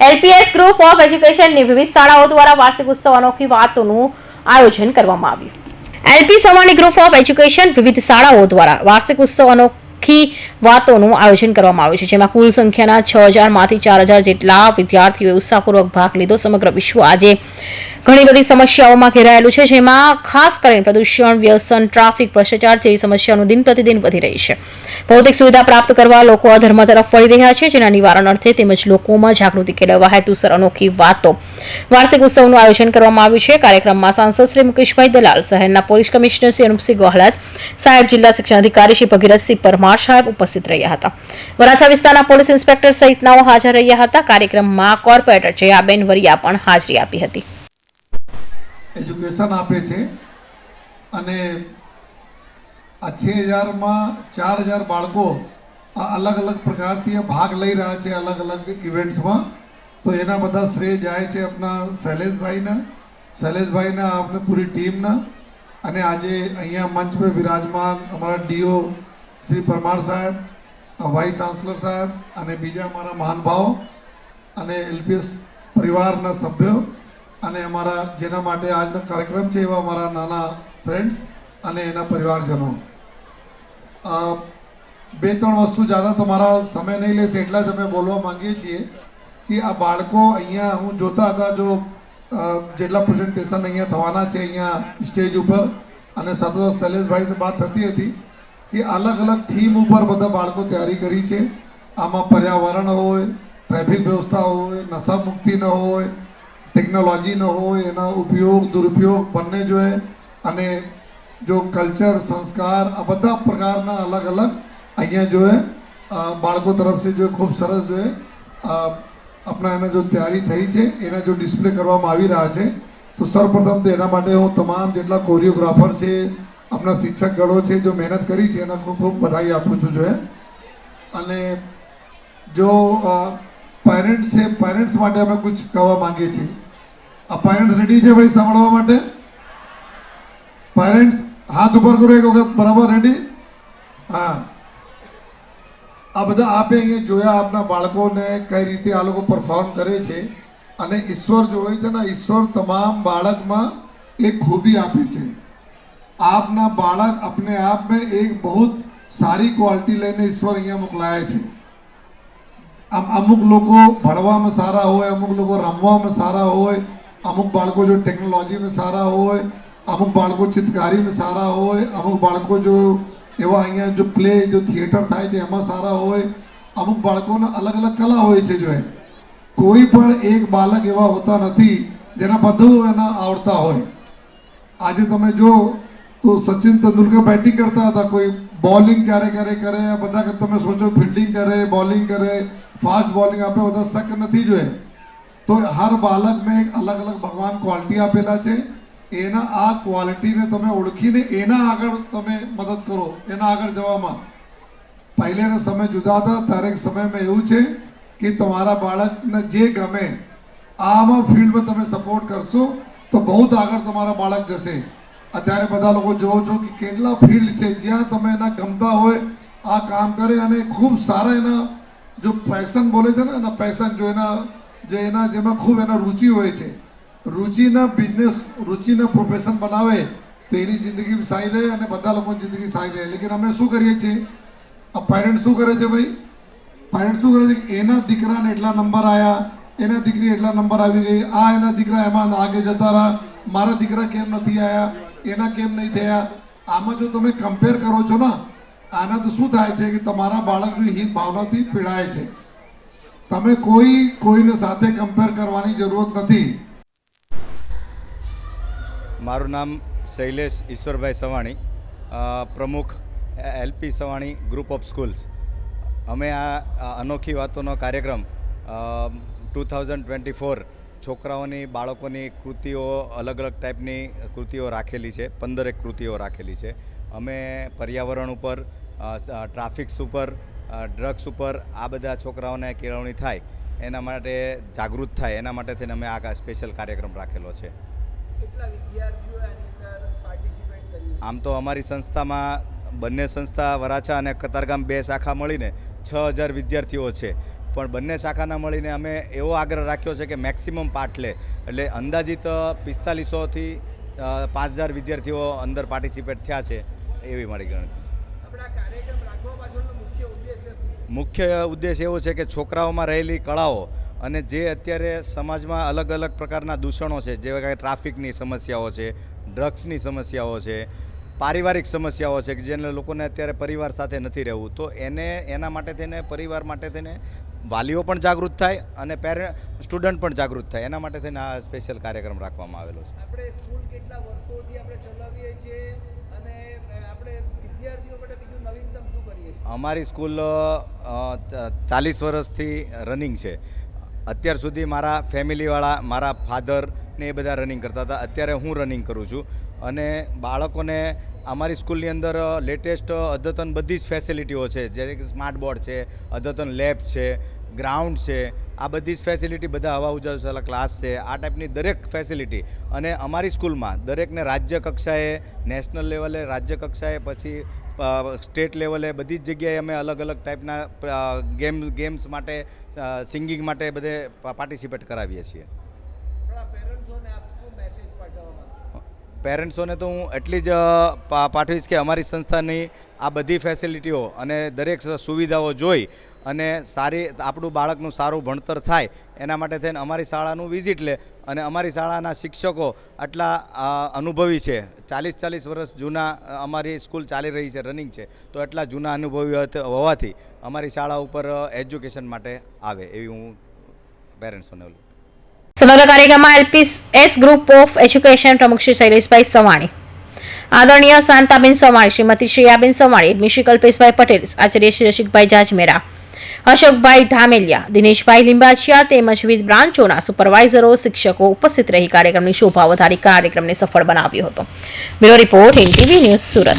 LPS group of એજ્યુકેશનની વિવિધ શાળાઓ દ્વારા વાર્ષિક ઉત્સવ અનોખી વાતોનું આયોજન કરવામાં આવ્યું. LP Savani group of education વિવિધ શાળાઓ દ્વારા વાર્ષિક ઉત્સવ અનોખી વાતોનું આયોજન કરવામાં આવ્યું છે, જેમાં કુલ સંખ્યાના છ હજારમાંથી ચાર હજાર જેટલા વિદ્યાર્થીઓએ ઉત્સાહપૂર્વક ભાગ લીધો. સમગ્ર વિશ્વ આજે ઘણી બધી સમસ્યાઓમાં ઘેરાયેલું છે, જેમાં ખાસ કરીને પ્રદૂષણ, વ્યસન, ટ્રાફિક, ભ્રષ્ટાચાર જેવી સમસ્યાઓનું દિન પ્રતિદિન વધી રહી છે. ભૌતિક સુવિધા પ્રાપ્ત કરવા લોકો અધર્મ તરફ વળી રહ્યા છે, જેના નિવારણ અર્થે તેમજ લોકોમાં જાગૃતિ કેળવવા હેતુસર અનોખી વાતો. વાર્ષિક ઉત્સવનું આયોજન કરવામાં આવ્યું છે. કાર્યક્રમમાં સાંસદ શ્રી મુકેશભાઈ દલાલ, શહેરના પોલીસ કમિશનર શ્રી અનુપસિંહ ગોહલાદ સાહેબ જિલ્લા શિક્ષણ અધિકારી શ્રી ભગીરથસિંહ પરમાર સાહેબ ઉપસ્થિત રહ્યા હતા. વરાછા વિસ્તારના પોલીસ ઇન્સ્પેક્ટર સહિતનાઓ હાજર રહ્યા હતા. કાર્યક્રમમાં કોર્પોરેટર જયાબેન વરિયા પણ હાજરી આપી હતી. એજ્યુકેશન આપે છે. અને આ છ હજારમાં ચાર હજાર બાળકો આ અલગ અલગ પ્રકારથી ભાગ લઈ રહ્યા છે અલગ અલગ ઇવેન્ટ્સમાં. તો એના બધા શ્રેય જાય છે આપણા શૈલેષભાઈને. શૈલેષભાઈના આપણે પૂરી ટીમના. અને આજે અહીંયા મંચ પર વિરાજમાન અમારા ડીઓ શ્રી પરમાર સાહેબ વાઇસ ચાન્સલર સાહેબ અને બીજા અમારા મહાનુભાવ અને એલપીએસ પરિવારના સભ્યો અને અમારા જેના માટે આજનો કાર્યક્રમ છે એવા અમારા નાના ફ્રેન્ડ્સ અને એના પરિવારજનો. બે ત્રણ વસ્તુ જ્યાદા તમારા સમય નહીં લેશે એટલા જ અમે બોલવા માંગીએ છીએ કે આ બાળકો અહીંયા હું જોતા હતા જો જેટલા પ્રેઝન્ટેશન અહીંયા થવાના છે અહીંયા સ્ટેજ ઉપર અને સાથે શૈલેષભાઈ વાત થતી હતી કે અલગ અલગ થીમ ઉપર બધા બાળકો તૈયારી કરી છે. આમાં પર્યાવરણ હોય ટ્રાફિક વ્યવસ્થા હોય નશા મુક્તિ ન હોય ટેકનોલોજી ન હોય, એના ઉપયોગ, દુરુપયોગ બંને જોઈએ અને જો કલ્ચર સંસ્કાર, આ બધા પ્રકારના અલગ અલગ અહીંયા જોઈએ બાળકો તરફથી જો ખૂબ સરસ જોઈએ આપણા એના જો તૈયારી થઈ છે, એના જો ડિસ્પ્લે કરવામાં આવી રહ્યા છે, તો સર્વપ્રથમ તો એના માટે હું તમામ જેટલા કોરિયોગ્રાફર છે, આપણા શિક્ષક ગણો છે, જો મહેનત કરી છે, એના ખૂબ ખૂબ બધાઈ આપું છું જોઈએ અને જો પેરેન્ટ્સ છે પેરેન્ટ્સ માટે અમે કુછ કહેવા માંગીએ છીએ. આ પેરેન્ટ્સ રેડી છે ભાઈ સાંભળવા માટે પેરેન્ટ્સ હાથ ઉપર કરો એક વખત બરાબર રેડી હા આ બધા આપે અહીંયા જોયા આપના બાળકોને કઈ રીતે આ લોકો પરફોર્મ કરે છે અને ઈશ્વર જો હોય છે ને ઈશ્વર તમામ બાળકમાં એક ખૂબી આપે છે આપના બાળક अपने आप में एक बहुत સારી ક્વોલિટી લઈને ઈશ્વર અહીંયા મોકલાયા છે આમ અમુક લોકો ભણવામાં સારા હોય અમુક લોકો રમવામાં સારા હોય અમુક બાળકો જો ટેકનોલોજીમાં સારા હોય, અમુક બાળકો ચિત્રકારીમાં સારા હોય, અમુક બાળકો જો એવા અહીંયા જો પ્લે જો થિયેટર થાય છે એમાં સારા હોય, અમુક બાળકોને અલગ અલગ કલા હોય છે જો કોઈ પણ એક બાળક એવા હોતા નથી જેના બધું એના આવડતા હોય. આજે તમે જો તો સચિન તેંડુલકર બેટિંગ કરતા હતા, કોઈ બોલિંગ ક્યારે ક્યારે કરે, બધા તમે સોચો ફિલ્ડિંગ કરે બોલિંગ કરે ફાસ્ટ બોલિંગ આપે, બધા શક નથી જોઈએ તો હર બાળક મેં એક અલગ અલગ ભગવાન ક્વોલિટી આપેલા છે. એના આ ક્વોલિટીને તમે ઓળખીને એના આગળ તમે મદદ કરો. એના આગળ જવામાં. પહેલેના સમય જુદા હતા ત્યારે સમયમાં એવું છે કે તમારા બાળકને જે ગમે, આમાં ફિલ્ડમાં તમે સપોર્ટ કરશો, તો બહુ જ આગળ તમારા બાળક જશે. અત્યારે બધા લોકો જોવો છો કે કેટલા ફિલ્ડ છે. જ્યાં તમે એના ગમતા હોય, આ કામ કરે અને ખૂબ સારા એના જો પેશન બોલે છે ને, એના પેશન જો એના જે એના જેમાં ખૂબ એના રુચિ હોય છે. રુચિના બિઝનેસ રુચિના પ્રોફેશન બનાવે, તો એની જિંદગી સારી રહે અને બધા લોકોની જિંદગી સારી રહે. લેકિન અમે શું કરીએ છીએ? આ પેરેન્ટ શું કરે છે ભાઈ? પેરેન્ટ શું કરે છે? એના દીકરાને એટલા નંબર આવ્યા એના દીકરી એટલા નંબર આવી ગઈ, આ એના દીકરા એમાં આગે જતા રહ્યા, મારા દીકરા કેમ નથી આવ્યા એના કેમ નહીં થયા? આમાં જો તમે કમ્પેર કરો છો ને, આના તો શું થાય છે કે તમારા બાળકની હિત ભાવનાથી પીડાય છે. તમે કોઈ, કોઈને સાથે કમ્પેર કરવાની જરૂરત નથી. મારું નામ શૈલેષ ઈશ્વરભાઈ સવાણી પ્રમુખ LP Savani group of schools અમે આ અનોખી વાતોનો કાર્યક્રમ ટુ થાઉઝન્ડ ટ્વેન્ટી ફોર છોકરાઓની, બાળકોની કૃતિઓ અલગ અલગ ટાઈપની કૃતિઓ રાખેલી છે, પંદરેક કૃતિઓ રાખેલી છે. અમે પર્યાવરણ ઉપર ટ્રાફિક્સ ઉપર ડ્રગ્સ ઉપર આ બધા છોકરાઓને કેળવણી થાય એના માટે જાગૃત થાય એના માટે થઈને અમે આ સ્પેશિયલ કાર્યક્રમ રાખેલો છે. આમ તો અમારી સંસ્થામાં બંને સંસ્થા વરાછા અને કતારગામ બે શાખા મળીને છ હજાર વિદ્યાર્થીઓ છે. પણ બંને શાખાના મળીને અમે એવો આગ્રહ રાખ્યો છે કે મેક્સિમમ પાઠ લે. એટલે અંદાજિત પિસ્તાલીસોથી પાંચ હજાર વિદ્યાર્થીઓ અંદર પાર્ટિસિપેટ થયા છે એવી મારી ગણતરી મુખ્ય ઉદ્દેશ એવો છે કે છોકરાઓમાં રહેલી કળાઓ અને જે અત્યારે સમાજમાં અલગ અલગ પ્રકારના દૂષણો છે, જેવા કે ટ્રાફિકની સમસ્યાઓ છે, ડ્રગ્સની સમસ્યાઓ છે, પારિવારિક સમસ્યાઓ છે, કે જેને લોકોને અત્યારે પરિવાર સાથે નથી રહેવું, તો એને, એના માટે થઈને, પરિવાર માટે થઈને વાલીઓ પણ જાગૃત થાય અને પેરે સ્ટુડન્ટ પણ જાગૃત થાય. એના માટે થઈને આ સ્પેશિયલ કાર્યક્રમ રાખવામાં આવેલો છે. આપણે સ્કૂલ કેટલા વર્ષોથી આપણે ચલાવીએ છીએ અને આપણે વિદ્યાર્થીઓ માટે બીજું નવીનતમ શું કરીએ? અમારી સ્કૂલ ચાલીસ વર્ષથી રનિંગ છે. અત્યાર સુધી મારા ફેમિલીવાળા, મારા ફાધર ને એ બધા રનિંગ કરતા હતા. અત્યારે હું રનિંગ કરું છું. અને બાળકોને અમારી સ્કૂલની અંદર લેટેસ્ટ અદ્યતન બધી જ ફેસિલિટીઓ છે. જેમ કે સ્માર્ટ બોર્ડ છે, અદ્યતન લેબ છે ગ્રાઉન્ડ છે, આ બધી જ ફેસિલિટી બધા હવા ઉજાસવાલા ક્લાસ છે. આ ટાઈપની દરેક ફેસિલિટી અને અમારી સ્કૂલમાં દરેકને રાજ્ય કક્ષાએ નેશનલ લેવલે રાજ્ય કક્ષાએ, પછી સ્ટેટ લેવલે બધી જ જગ્યાએ અમે અલગ અલગ ટાઈપના ગેમ, ગેમ્સ માટે સિંગિંગ માટે બધે પાર્ટિસિપેટ કરાવીએ છીએ આપણા પેરેન્ટ્સોને આપ શું મેસેજ પાઠવવા માંગો પેરેન્ટ્સોને તો હું એટલી જ પાઠવીશ કે અમારી સંસ્થાની આ બધી ફેસિલિટીઓ અને દરેક સુવિધાઓ જોઈ અને સારી, આપણું બાળકનું સારું ભણતર થાય, એના માટે થઈને અમારી શાળાનું વિઝિટ લે અને અમારી શાળાના શિક્ષકો આટલા અનુભવી છે. ચાલીસ ચાલીસ વર્ષ જૂના અમારી સ્કૂલ ચાલી રહી છે, રનિંગ છે, તો એટલા જૂના અનુભવી હોવાથી અમારી શાળા ઉપર એજ્યુકેશન માટે આવે એવી હું પેરેન્ટ્સોને સમગ્ર કાર્યક્રમમાં LP S group of education પ્રમુખ શ્રી શૈલેષભાઈ સવાણી, આદરણીય શાંતાબેન સવાણી, શ્રીમતી શ્રેયાબેન સવાણી શ્રી કલ્પેશભાઈ પટેલ, આચાર્ય શ્રી રસિકભાઈ જાજમેરા, અશોકભાઈ ધામેલિયા, દિનેશભાઈ લિંબાચિયા તેમજ વિવિધ બ્રાન્ચોના સુપરવાઇઝરો, શિક્ષકો ઉપસ્થિત રહી કાર્યક્રમની શોભા વધારી કાર્યક્રમને સફળ બનાવ્યો હતો. Bureau report, NTV news Surat.